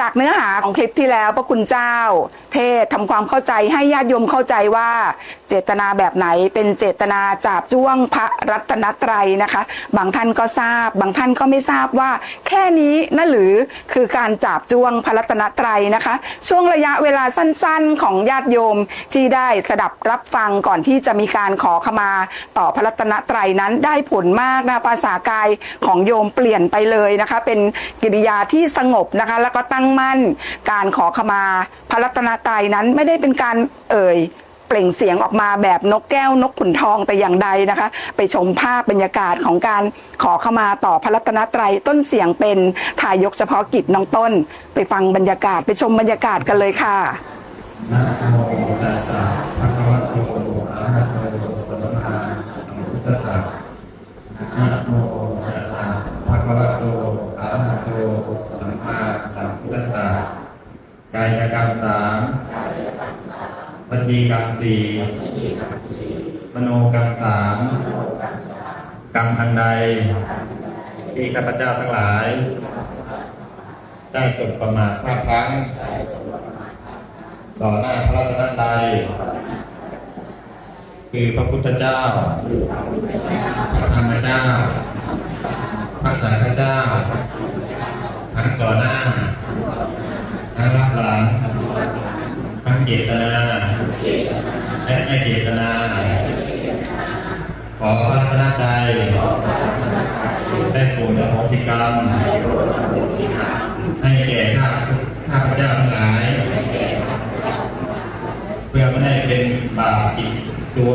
จากเนื้อหาของคลิปที่แล้วพระคุณเจ้า เทศทำความเข้าใจให้ญาติโยมเข้าใจว่า เจตนาแบบไหนเป็นเจตนาจาบจ้วงพระรัตนตรัยนะคะ บางท่านก็ทราบ บางท่านก็ไม่ทราบว่า แค่นี้นั่นหรือคือการจาบจ้วงพระรัตนตรัยนะคะ ช่วงระยะเวลาสั้นๆ ของญาติโยมที่ได้สดับรับฟังก่อนที่จะมีการขอขมาต่อพระรัตนตรัยนั้นได้ผลมากนะภาษากายของโยมเปลี่ยนไปเลยนะคะ เป็นกิริยาที่สงบนะคะ แล้วก็ตั้งมั่น การขอขมาพระรัตนตรัยนั้นไม่ได้เป็นการเอ่ยเปล่งเสียงออกมาแบบนกแก้วนกขุนทองแต่อย่างใดนะคะ ไปชมภาพบรรยากาศของการขอขมาต่อพระรัตนตรัยต้นเสียงเป็นทายกเฉพาะกิจน้องต้น ไปฟังบรรยากาศไปชมบรรยากาศกันเลยค่ะ สัมมาสัมพุทธัสสะกายกรรมสามวจีกรรมสี่มโนกรรมสามกรรมอันใด ที่ข้าพเจ้าทั้งหลาย ได้สบประมาทพลาดพลั้ง ต่อหน้าพระรัตนตรัยคือพระพุทธเจ้าพระธรรมเจ้าพระ สังฆเจ้า ทั้งต่อหน้า ทั้งรับหลัง ทั้งเจตนา และไม่เจตนา ขอพระรัตนตรัยได้โปรดอโหสิกรรม ให้แก่ข้าข้าพเจ้าทั้งหลาย เพื่อไม่ให้เป็นบาปติดตัว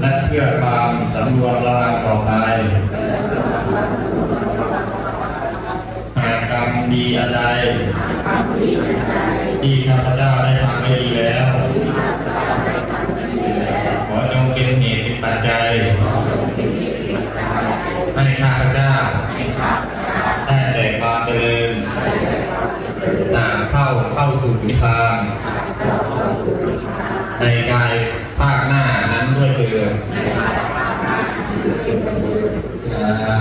และเพื่อความสำรวมระวังต่อไป หากกรรม ดีอะไร ที่ข้าพเจ้าได้ทำไม่ดีแล้ว ขอจงเป็นเหตุเป็นปัจจัย ให้ข้าพเจ้าได้แต่ความเจริญต่าเข้าเข้าสู่นิพพานในกายภาคหน้านั้นด้วยเถิดสา